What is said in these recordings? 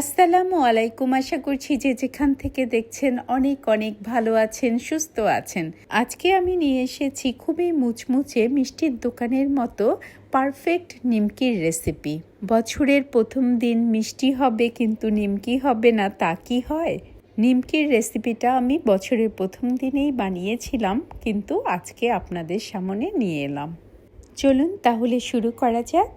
আসসালামু আলাইকুম। আশা করছি যে যেখান থেকে দেখছেন অনেক অনেক ভালো আছেন, সুস্থ আছেন। আজকে আমি নিয়ে এসেছি খুবই মুচমুচে মিষ্টির দোকানের মতো পারফেক্ট নিমকির রেসিপি। বছরের প্রথম দিন মিষ্টি হবে কিন্তু নিমকি হবে না, তা কি হয়? নিমকির রেসিপিটা আমি বছরের প্রথম দিনেই বানিয়েছিলাম, কিন্তু আজকে আপনাদের সামনে নিয়ে এলাম। চলুন তাহলে শুরু করা যাক।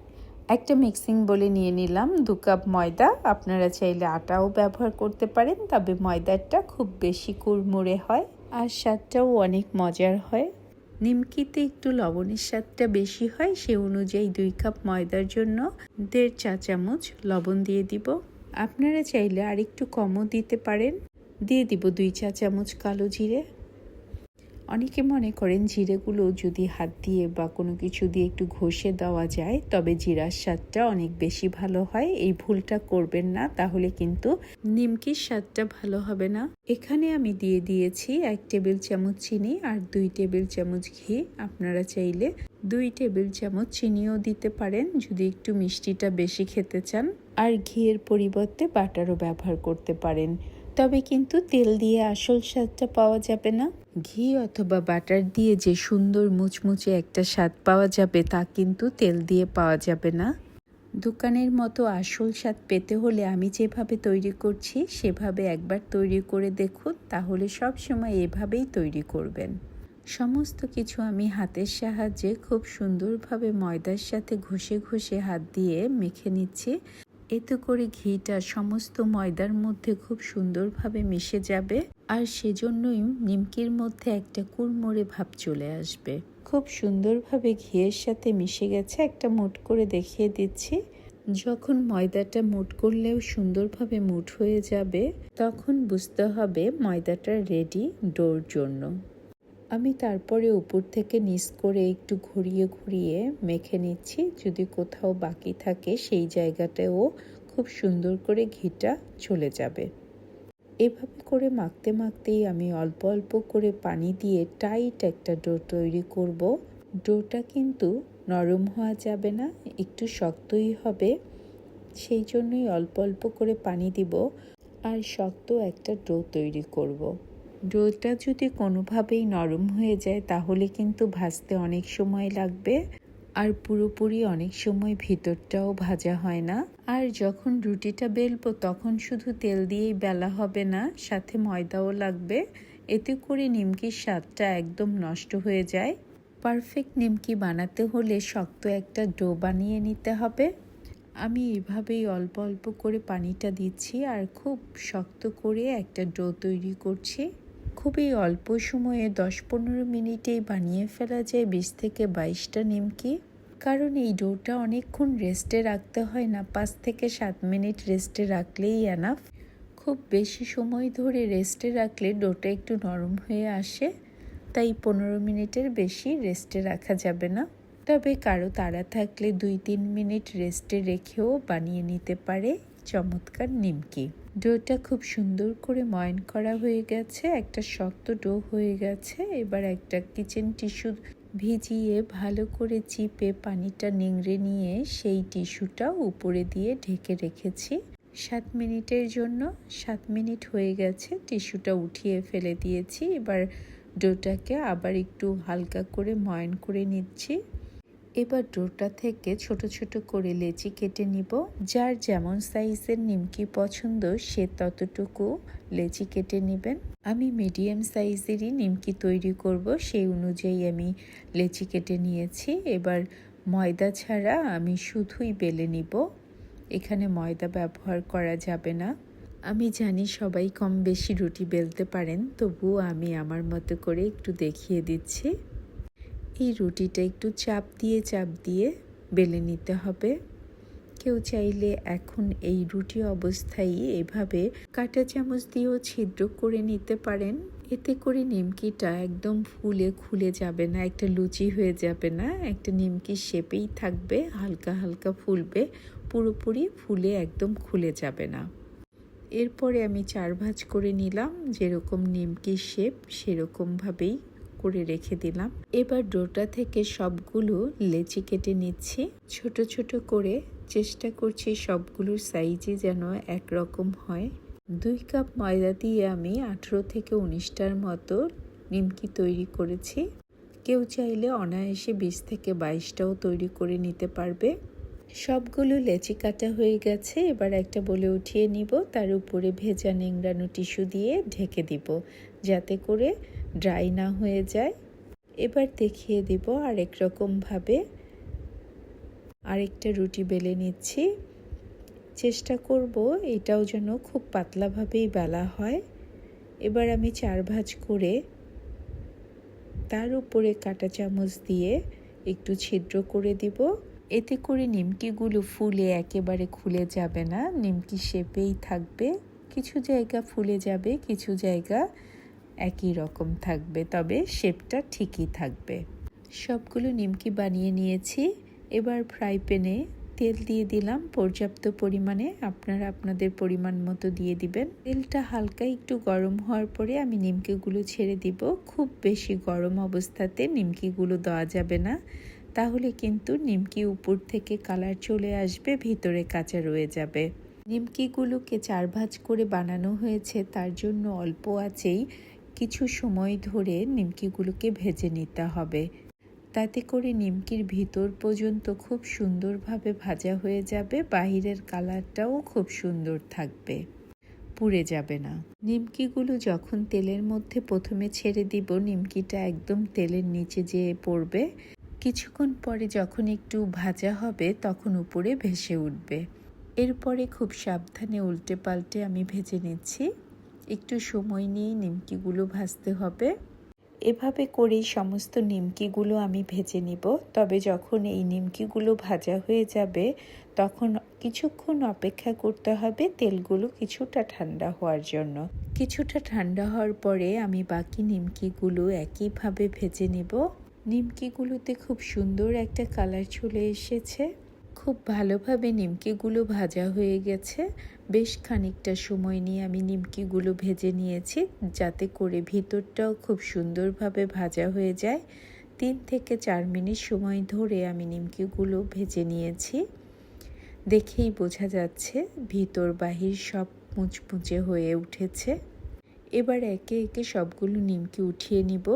একটা মিক্সিং বলে নিয়ে নিলাম। দু কাপ ময়দা। আপনারা চাইলে আটাও ব্যবহার করতে পারেন, তবে ময়দাটা খুব বেশি কুড়মুড়ে হয় আর স্বাদটাও অনেক মজার হয়। নিমকিতে একটু লবণের স্বাদটা বেশি হয়, সে অনুযায়ী দুই কাপ ময়দার জন্য দেড় চা চামচ লবণ দিয়ে দিব। আপনারা চাইলে আর একটু কমও দিতে পারেন। দিয়ে দিব দুই চা চামচ কালো জিরে। অনেকে মনে করেন জিরেগুলো যদি হাত দিয়ে বা কোনো কিছু দিয়ে একটু ঘষে দেওয়া যায়, তবে জিরার স্বাদটা অনেক বেশি ভালো হয়। এই ভুলটা করবেন না, তাহলে কিন্তু নিমকির স্বাদটা ভালো হবে না। এখানে আমি দিয়ে দিয়েছি এক টেবিল চামচ চিনি আর দুই টেবিল চামচ ঘি। আপনারা চাইলে দুই টেবিল চামচ চিনিও দিতে পারেন, যদি একটু মিষ্টিটা বেশি খেতে চান। আর ঘিয়ের পরিবর্তে বাটারও ব্যবহার করতে পারেন। তবে কিন্তু তেল দিয়ে আসল স্বাদটা পাওয়া যাবে না। ঘি অথবা বাটার দিয়ে যে সুন্দর মুচমুচে একটা স্বাদ পাওয়া যাবে, তা কিন্তু তেল দিয়ে পাওয়া যাবে না। দোকানের মতো আসল স্বাদ পেতে হলে আমি যেভাবে তৈরি করছি, সেভাবে একবার তৈরি করে দেখুন, তাহলে সব সময় এভাবেই তৈরি করবেন। সমস্ত কিছু আমি হাতের সাহায্যে খুব সুন্দরভাবে ময়দার সাথে ঘষে ঘষে হাত দিয়ে মেখে নিচ্ছি। এতে করে ঘিটা সমস্ত ময়দার মধ্যে খুব সুন্দরভাবে মিশে যাবে আর সেজন্যই নিমকির মধ্যে একটা কুড়মোড়ে ভাব চলে আসবে। খুব সুন্দরভাবে ঘিয়ের সাথে মিশে গেছে, একটা মুট করে দেখিয়ে দিচ্ছি। যখন ময়দাটা মুট করলেও সুন্দরভাবে মুট হয়ে যাবে, তখন বুঝতে হবে ময়দাটা রেডি ডোর জন্য। আমি তারপরে উপর থেকে নিচ করে একটু ঘুরিয়ে ঘুরিয়ে মেখে নিচ্ছি। যদি কোথাও বাকি থাকে সেই জায়গাটাও খুব সুন্দর করে ঘিটা চলে যাবে। এভাবে করে মাখতে মাখতেই আমি অল্প অল্প করে পানি দিয়ে টাইট একটা ডো তৈরি করব। ডোটা কিন্তু নরম হওয়া যাবে না, একটু শক্তই হবে। সেই জন্যই অল্প অল্প করে পানি দিব আর শক্ত একটা ডো তৈরি করব। ডোটা যদি কোনোভাবেই নরম হয়ে যায়, তাহলে কিন্তু ভাজতে অনেক সময় লাগবে। আর পুরোপুরি অনেক সময় ভিতরটাও ভাজা হয় না। আর যখন রুটিটা বেলবো, তখন শুধু তেল দিয়েই বেলা হবে না, সাথে ময়দাও লাগবে। এতে করে নিমকির স্বাদটা একদম নষ্ট হয়ে যায়। পারফেক্ট নিমকি বানাতে হলে শক্ত একটা ডো বানিয়ে নিতে হবে। আমি এভাবেই অল্প অল্প করে পানিটা দিচ্ছি আর খুব শক্ত করে একটা ডো তৈরি করছি। খুবই অল্প সময়ে দশ পনেরো মিনিটেই বানিয়ে ফেলা যায় বিশ থেকে বাইশটা নিমকি। কারণ এই ডোটা অনেকক্ষণ রেস্টে রাখতে হয় না, পাঁচ থেকে সাত মিনিট রেস্টে রাখলেই এনাফ খুব বেশি সময় ধরে রেস্টে রাখলে ডোটা একটু নরম হয়ে আসে, তাই পনেরো মিনিটের বেশি রেস্টে রাখা যাবে না। তবে কারও তাড়া থাকলে দুই তিন মিনিট রেস্টে রেখেও বানিয়ে নিতে পারে চমৎকার নিমকি। ডোটা খুব সুন্দর করে ময়ন করা হয়ে গেছে, একটা শক্ত ডো হয়ে গেছে, এবার একটা কিচেন টিস্যু ভিজিয়ে ভালো করে চিপে পানিটা নিংড়ে নিয়ে সেই টিস্যুটা উপরে দিয়ে ঢেকে রেখেছি। সাত মিনিটের জন্য, সাত মিনিট হয়ে গেছে টিস্যুটা উঠিয়ে ফেলে দিয়েছি, এবার ডোটাকে আবার একটু হালকা করে ময়ন করে নিচ্ছি। এবার ডোটা থেকে ছোট ছোট করে লেচি কেটে নিব। যার যেমন সাইজের নিমকি পছন্দ, সে ততটুকু লেচি কেটে নেবেন। আমি মিডিয়াম সাইজেরই নিমকি তৈরি করব, সেই অনুযায়ী আমি লেচি কেটে নিয়েছি। এবার ময়দা ছাড়া আমি শুধুই বেলে নিব। এখানে ময়দা ব্যবহার করা যাবে না। আমি জানি সবাই কম বেশি রুটি বেলতে পারেন, তবুও আমি আমার মতো করে একটু দেখিয়ে দিচ্ছি। এই রুটিটা একটু চাপ দিয়ে চাপ দিয়ে বেলে নিতে হবে। কেউ চাইলে এখন এই রুটি অবস্থায় এভাবে কাটা চামচ দিয়েও ছিদ্র করে নিতে পারেন। এতে করে নিমকিটা একদম ফুলে খুলে যাবে না, একটা লুচি হয়ে যাবে না, একটা নিমকির শেপেই থাকবে, হালকা হালকা ফুলবে, পুরোপুরি ফুলে একদম খুলে যাবে না। এরপরে আমি চার ভাজ করে নিলাম, যেরকম নিমকির শেপ, সেরকমভাবেই করে রেখে দিলাম। এবার ডোটা থেকে সবগুলো লেচি কেটে নিচ্ছি। ছোট ছোট করে চেষ্টা করছি সবগুলোর সাইজে যেন একরকম হয়। দুই কাপ ময়দা দিয়ে আমি আঠেরো থেকে উনিশটার মতো নিমকি তৈরি করেছি। কেউ চাইলে অনায়াসে বিশ থেকে বাইশটাও তৈরি করে নিতে পারবে। সবগুলো লেচি কাটা হয়ে গেছে। এবার একটা বলে উঠিয়ে নিব। তার উপরে ভেজা নিংড়ানো টিস্যু দিয়ে ঢেকে দিব, যাতে করে ড্রাই না হয়ে যায়। এবার দেখিয়ে দিব আরেক রকমভাবে। আরেকটা রুটি বেলে নিচ্ছি। চেষ্টা করব এটাও যেন খুব পাতলাভাবেই বেলা হয়। এবার আমি চার ভাজ করে তার উপরে কাটা চামচ দিয়ে একটু ছিদ্র করে দিব। এতে করে নিমকিগুলো ফুলে একেবারে খুলে যাবে না, নিমকি শেপেই থাকবে। কিছু জায়গা ফুলে যাবে, কিছু জায়গা একই রকম থাকবে, তবে শেপটা ঠিকই থাকবে। সবগুলো নিমকি বানিয়ে নিয়েছি। এবার ফ্রাই প্যানে তেল দিয়ে দিলাম। পর্যাপ্ত পরিমাণে আপনারা আপনাদের পরিমাণ মতো দিয়ে দিবেন। তেলটা হালকা একটু গরম হওয়ার পরে আমি নিমকিগুলো ছেড়ে দিব। খুব বেশি গরম অবস্থাতে নিমকিগুলো দেওয়া যাবে না। তাহলে কিন্তু নিমকি উপর থেকে কালার চলে আসবে, ভিতরে কাঁচা রয়ে যাবে। নিমকিগুলোকে চার ভাজ করে বানানো হয়েছে, তার জন্য অল্প আছেই কিছু সময় ধরে নিমকিগুলোকে ভেজে নিতে হবে। তাতে করে নিমকির ভিতর পর্যন্ত খুব সুন্দরভাবে ভাজা হয়ে যাবে, বাহিরের কালারটাও খুব সুন্দর থাকবে, পুড়ে যাবে না। নিমকিগুলো যখন তেলের মধ্যে প্রথমে ছেড়ে দিব, নিমকিটা একদম তেলের নিচে যেয়ে পড়বে। কিছুক্ষণ পরে যখন একটু ভাজা হবে, তখন উপরে ভেসে উঠবে। এরপরে খুব সাবধানে উল্টে পাল্টে আমি ভেজে নিচ্ছি। একটু সময় নিয়ে নিমকিগুলো ভাজতে হবে। এভাবে করেই সমস্ত নিমকিগুলো আমি ভেজে নিব। তবে যখন এই নিমকিগুলো ভাজা হয়ে যাবে, তখন কিছুক্ষণ অপেক্ষা করতে হবে তেলগুলো কিছুটা ঠান্ডা হওয়ার জন্য। কিছুটা ঠান্ডা হওয়ার পরে আমি বাকি নিমকিগুলো একইভাবে ভেজে নিব। নিমকিগুলোতে খুব সুন্দর একটা কালার চলে এসেছে। খুব ভালোভাবে নিমকিগুলো ভাজা হয়ে গেছে। বেশ খানিকটা সময় নিয়ে আমি নিমকিগুলো ভেজে নিয়েছি, যাতে করে ভিতরটাও খুব সুন্দরভাবে ভাজা হয়ে যায়। তিন থেকে চার মিনিট সময় ধরে আমি নিমকিগুলো ভেজে নিয়েছি। দেখেই বোঝা যাচ্ছে ভিতর বাহির সব মুচমুচে হয়ে উঠেছে। এবার একে একে সবগুলো নিমকি উঠিয়ে নিব।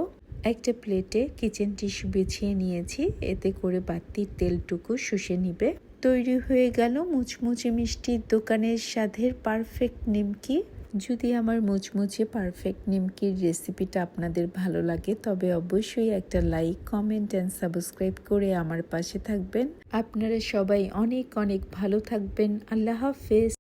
একটা প্লেটে কিচেন টিস্যু বিছিয়ে নিয়েছি, এতে করে বাতির তেলটুকু শুষে নিবে। তৈরি হয়ে গেল মুচমুচে মিষ্টির দোকানের স্বাদের পারফেক্ট নিমকি। যদি আমার মুচমুচে পারফেক্ট নিমকির রেসিপিটা আপনাদের ভালো লাগে, তবে অবশ্যই একটা লাইক কমেন্ট অ্যান্ড সাবস্ক্রাইব করে আমার পাশে থাকবেন। আপনারা সবাই অনেক অনেক ভালো থাকবেন। আল্লাহ হাফেজ।